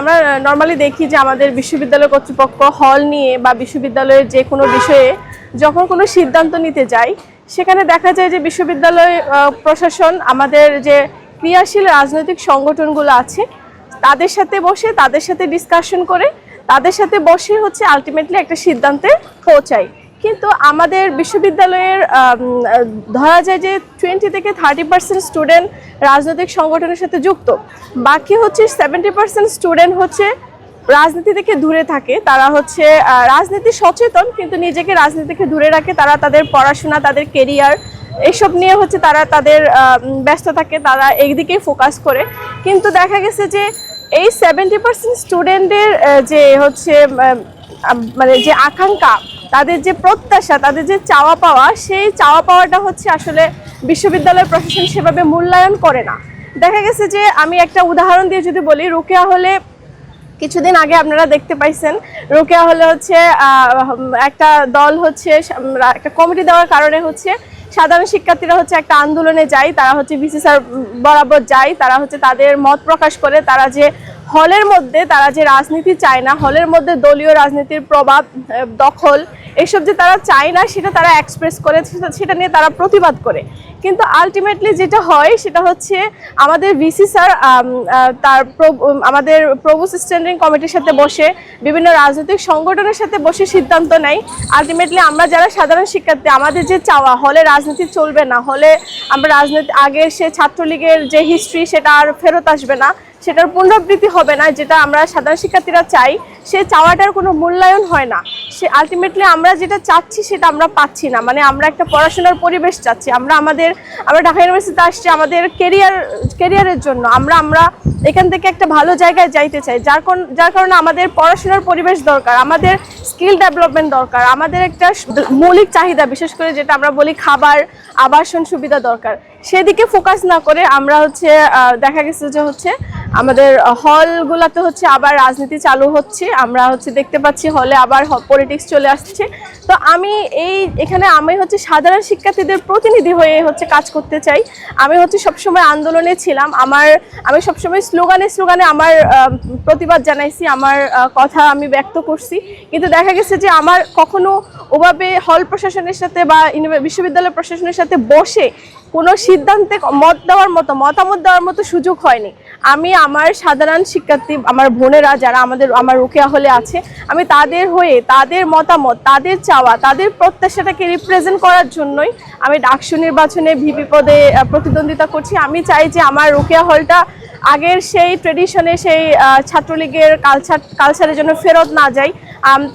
আমরা নর্মালি দেখি যে আমাদের বিশ্ববিদ্যালয় কর্তৃপক্ষ হল নিয়ে বা বিশ্ববিদ্যালয়ের যে কোনো বিষয়ে যখন কোনো সিদ্ধান্ত নিতে যায়, সেখানে দেখা যায় যে বিশ্ববিদ্যালয় প্রশাসন আমাদের যে ক্রিয়াশীল রাজনৈতিক সংগঠনগুলো আছে, তাদের সাথে বসে, তাদের সাথে ডিসকাশন করে, তাদের সাথে বসে হচ্ছে আলটিমেটলি একটা সিদ্ধান্তে পৌঁছায়। কিন্তু আমাদের বিশ্ববিদ্যালয়ের ধরা যায় যে টোয়েন্টি থেকে থার্টি পার্সেন্ট স্টুডেন্ট রাজনৈতিক সংগঠনের সাথে যুক্ত। বাকি হচ্ছে সেভেন্টি পার্সেন্ট স্টুডেন্ট হচ্ছে রাজনীতি থেকে দূরে থাকে। তারা হচ্ছে রাজনীতি সচেতন, কিন্তু নিজেকে রাজনীতি থেকে দূরে রাখে। তারা তাদের পড়াশোনা, তাদের কেরিয়ার এইসব নিয়ে হচ্ছে তারা তাদের ব্যস্ত থাকে তারা এইদিকেই ফোকাস করে। কিন্তু দেখা গেছে যে এই সেভেন্টি পার্সেন্ট স্টুডেন্টের যে হচ্ছে মানে যে আকাঙ্ক্ষা তাদের যে প্রত্যাশা, তাদের যে চাওয়া পাওয়া, সেই চাওয়া পাওয়াটা হচ্ছে আসলে বিশ্ববিদ্যালয় প্রশাসন সেভাবে মূল্যায়ন করে না। দেখা গেছে যে আমি একটা উদাহরণ দিয়ে যদি বলি, রোকেয়া হলে কিছুদিন আগে আপনারা দেখতে পাইছেন, রোকেয়া হলে হচ্ছে একটা দল হচ্ছে একটা কমিটি দেওয়ার কারণে হচ্ছে সাধারণ শিক্ষার্থীরা হচ্ছে একটা আন্দোলনে যায়, তারা হচ্ছে বিসি স্যার বরাবর যায়, তারা হচ্ছে তাদের মত প্রকাশ করে, তারা যে হলের মধ্যে, তারা যে রাজনীতি চায় না, হলের মধ্যে দলীয় রাজনীতির প্রভাব দখল এসব যে তারা চায় না সেটা তারা এক্সপ্রেস করে সেটা- নিয়ে তারা প্রতিবাদ করে। কিন্তু আলটিমেটলি যেটা হয়, সেটা হচ্ছে আমাদের ভিসি স্যার তার আমাদের প্রভু স্ট্যান্ডিং কমিটির সাথে বসে, বিভিন্ন রাজনৈতিক সংগঠনের সাথে বসে সিদ্ধান্ত নেয়। আলটিমেটলি আমরা যারা সাধারণ শিক্ষার্থী, আমাদের যে চাওয়া, হলে রাজনীতি চলবে না, হলে আমরা রাজনীতি, আগে সে ছাত্রলীগের যে হিস্ট্রি সেটা আর ফেরত আসবে না, সেটার পুনরাবৃত্তি হবে না, যেটা আমরা সাধারণ শিক্ষার্থীরা চাই, সে চাওয়াটার কোনো মূল্যায়ন হয় না। সে আলটিমেটলি আমরা যেটা চাচ্ছি, সেটা আমরা পাচ্ছি না। মানে আমরা একটা পড়াশোনার পরিবেশ চাচ্ছি। আমরা আমাদের আমরা ঢাকা ইউনিভার্সিটিতে আসছি আমাদের কেরিয়ার কেরিয়ারের জন্য। আমরা আমরা এখান থেকে একটা ভালো জায়গায় যাইতে চাই। যার যার কারণে আমাদের পড়াশোনার পরিবেশ দরকার, আমাদের স্কিল ডেভেলপমেন্ট দরকার, আমাদের একটা মৌলিক চাহিদা, বিশেষ করে যেটা আমরা বলি খাবার, আবাসন সুবিধা দরকার। সেদিকে ফোকাস না করে আমরা হচ্ছে দেখা গেছে যে হচ্ছে আমাদের হলগুলোতে হচ্ছে আবার রাজনীতি চালু হচ্ছে। আমরা হচ্ছে দেখতে পাচ্ছি হলে আবার পলিটিক্স চলে আসছে। তো আমি এই, এখানে আমি হচ্ছে সাধারণ শিক্ষার্থীদের প্রতিনিধি হয়ে হচ্ছে কাজ করতে চাই। আমি হচ্ছে সবসময় আন্দোলনে ছিলাম। আমার, আমি সবসময় স্লোগানে স্লোগানে আমার প্রতিবাদ জানাইছি, আমার কথা আমি ব্যক্ত করছি। কিন্তু দেখা গেছে যে আমার কখনো ওভাবে হল প্রশাসনের সাথে বা বিশ্ববিদ্যালয় প্রশাসনের সাথে বসে কোনো সিদ্ধান্তে মত দেওয়ার মতো, মতামত দেওয়ার মতো সুযোগ হয়নি। আমি আমার সাধারণ শিক্ষার্থী, আমার বোনেরা যারা আমাদের, আমার রুকেয়া হলে আছে, আমি তাদের হয়ে, তাদের মতামত, তাদের চাওয়া, তাদের প্রত্যাশাটাকে রিপ্রেজেন্ট করার জন্যই আমি ডাকসু নির্বাচনে ভিপি পদে প্রতিদ্বন্দ্বিতা করছি। আমি চাই যে আমার রুকেয়া হলটা আগের সেই ট্রেডিশনে সেই ছাত্রলীগের কালচার কালচারের জন্য ফেরত না যায়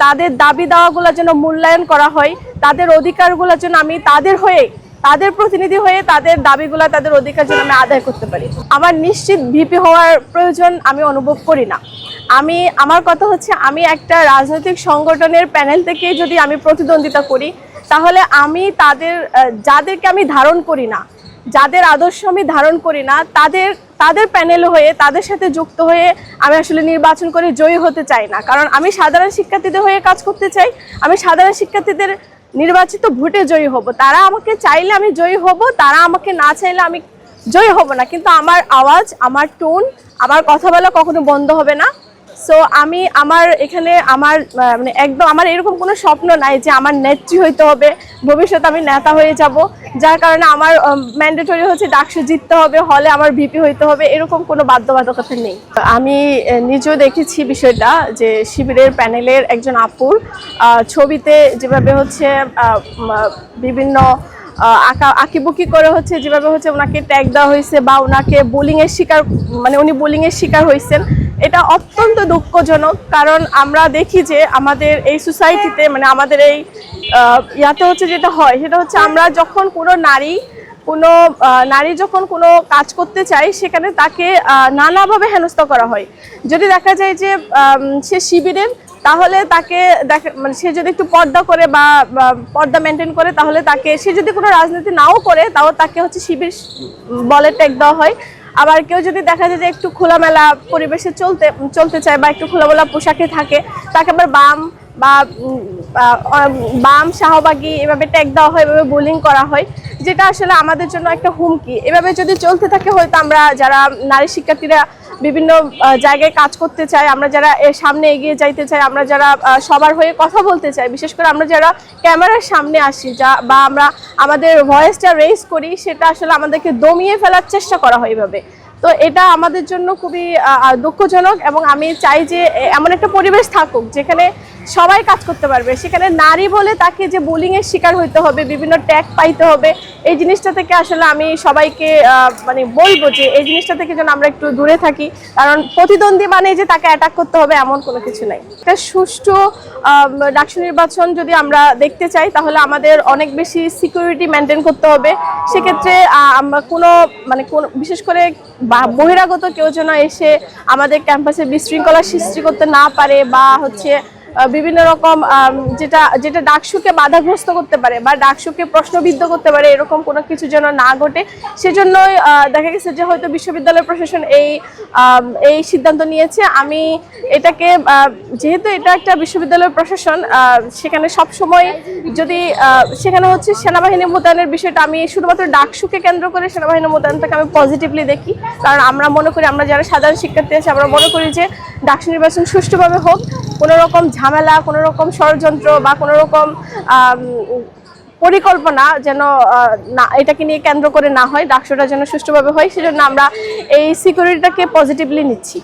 তাদের দাবি দাওয়াগুলো যেন মূল্যায়ন করা হয়। তাদের অধিকারগুলোর জন্য আমি তাদের হয়ে তাদের প্রতিনিধি হয়ে তাদের দাবিগুলো, তাদের অধিকার যেন আমি আদায় করতে পারি। আমার নিশ্চিত ভিপি হওয়ার প্রয়োজন আমি অনুভব করি না। আমি, আমার কথা হচ্ছে আমি একটা রাজনৈতিক সংগঠনের প্যানেল থেকে যদি আমি প্রতিদ্বন্দ্বিতা করি, তাহলে আমি তাদের যাদেরকে আমি ধারণ করি না, যাদের আদর্শ আমি ধারণ করি না, তাদের তাদের প্যানেল হয়ে, তাদের সাথে যুক্ত হয়ে আমি আসলে নির্বাচন করে জয়ী হতে চাই না। কারণ আমি সাধারণ শিক্ষার্থীদের হয়ে কাজ করতে চাই, আমি সাধারণ শিক্ষার্থীদের নির্বাচিত ভোটে জয়ী হব। তারা আমাকে চাইলে আমি জয়ী হব, তারা আমাকে না চাইলে আমি জয়ী হব না। কিন্তু আমার আওয়াজ, আমার টোন, আমার কথা বলা কখনো বন্ধ হবে না। সো আমি আমার এখানে আমার মানে একদম আমার এরকম কোনো স্বপ্ন নাই যে আমার নেত্রী হইতে হবে, ভবিষ্যতে আমি নেতা হয়ে যাব। যার কারণে আমার ম্যান্ডেটরি হচ্ছে ডাকসু জিততে হবে, হলে আমার ভিপি হইতে হবে, এরকম কোনো বাধ্যবাধকতা নেই। আমি নিজেও দেখেছি বিষয়টা যে শিবিরের প্যানেলের একজন আপুর ছবিতে যেভাবে হচ্ছে বিভিন্ন আঁকা, আঁকিবুকি করে হচ্ছে, যেভাবে হচ্ছে ওনাকে ট্যাগ দেওয়া হয়েছে বা ওনাকে বোলিংয়ের শিকার মানে উনি বোলিংয়ের শিকার হয়েছেন এটা অত্যন্ত দুঃখজনক, কারণ আমরা দেখি যে আমাদের এই সোসাইটিতে মানে আমাদের এই ইয়াতে হচ্ছে যেটা হয়, সেটা হচ্ছে আমরা যখন কোনো নারী কোনো নারী যখন কোনো কাজ করতে চায়, সেখানে তাকে নানাভাবে হেনস্থা করা হয়। যদি দেখা যায় যে সে শিবিরের, তাহলে তাকে দেখা মানে সে যদি একটু পর্দা করে বা পর্দা মেনটেন করে, তাহলে তাকে, সে যদি কোনো রাজনীতি নাও করে, তাও তাকে হচ্ছে শিবির বলে ট্যাগ দেওয়া হয়। আবার কেউ যদি দেখা যায় যে একটু খোলামেলা পরিবেশে চলতে চলতে চায় বা একটু খোলামেলা পোশাকে থাকে, তাকে আবার বাম বা বাম শাহবাগী এভাবে ট্যাগ দেওয়া হয়, এভাবে বোলিং করা হয়, যেটা আসলে আমাদের জন্য একটা হুমকি। এভাবে যদি চলতে থাকে, হয়তো আমরা যারা নারী শিক্ষার্থীরা বিভিন্ন জায়গায় কাজ করতে চাই, আমরা যারা এর সামনে এগিয়ে যাইতে চাই, আমরা যারা সবার হয়ে কথা বলতে চাই, বিশেষ করে আমরা যারা ক্যামেরার সামনে আসি, যা, বা আমরা আমাদের ভয়েসটা রেস করি, সেটা আসলে আমাদেরকে দমিয়ে ফেলার চেষ্টা করা হয় এভাবে। তো এটা আমাদের জন্য খুবই দুঃখজনক এবং আমি চাই যে এমন একটা পরিবেশ থাকুক, যেখানে সবাই কাজ করতে পারবে। সেখানে নারী বলে তাকে যে বুলিং এর শিকার হইতে হবে, বিভিন্ন ট্যাগ পাইতে হবে, এই জিনিসটা থেকে আসলে আমি সবাইকে মানে বলব যে এই জিনিসটা থেকে যেন আমরা একটু দূরে থাকি। কারণ প্রতিদ্বন্দ্বী মানে যে তাকে অ্যাটাক করতে হবে এমন কোনো কিছু নাই। একটা সুষ্ঠু ডাকসু নির্বাচন যদি আমরা দেখতে চাই, তাহলে আমাদের অনেক বেশি সিকিউরিটি মেনটেন করতে হবে। সেক্ষেত্রে আমরা কোনো মানে কোন, বিশেষ করে বহিরাগত কেউ যেন এসে আমাদের ক্যাম্পাসে বিশৃঙ্খলা সৃষ্টি করতে না পারে বা হচ্ছে বিভিন্ন রকম যেটা যেটা ডাকসুকে বাধাগ্রস্ত করতে পারে বা ডাকসুকে প্রশ্নবিদ্ধ করতে পারে, এরকম কোনো কিছু যেন না ঘটে, সেজন্যই দেখা গেছে যে হয়তো বিশ্ববিদ্যালয় প্রশাসন এই এই সিদ্ধান্ত নিয়েছে। আমি এটাকে যেহেতু এটা একটা বিশ্ববিদ্যালয় প্রশাসন সেখানে সব সময় যদি সেখানে হচ্ছে সেনাবাহিনী মোতায়েনের বিষয়টা, আমি শুধুমাত্র ডাকসুকে কেন্দ্র করে সেনাবাহিনী মোতায়েনটাকে আমি পজিটিভলি দেখি। কারণ আমরা মনে করি, আমরা যারা সাধারণ শিক্ষার্থী আছি, আমরা মনে করি যে ডাকসু নির্বাচন সুষ্ঠুভাবে হোক। কোনো রকম ঝামেলা কোনো রকম ষড়যন্ত্র বা কোনো রকম পরিকল্পনা যেন না, এটাকে নিয়ে কেন্দ্র করে না হয় ডাকসটা যেন সুষ্ঠুভাবে হয়, সেজন্য আমরা এই সিকিউরিটিটাকে পজিটিভলি নিচ্ছি।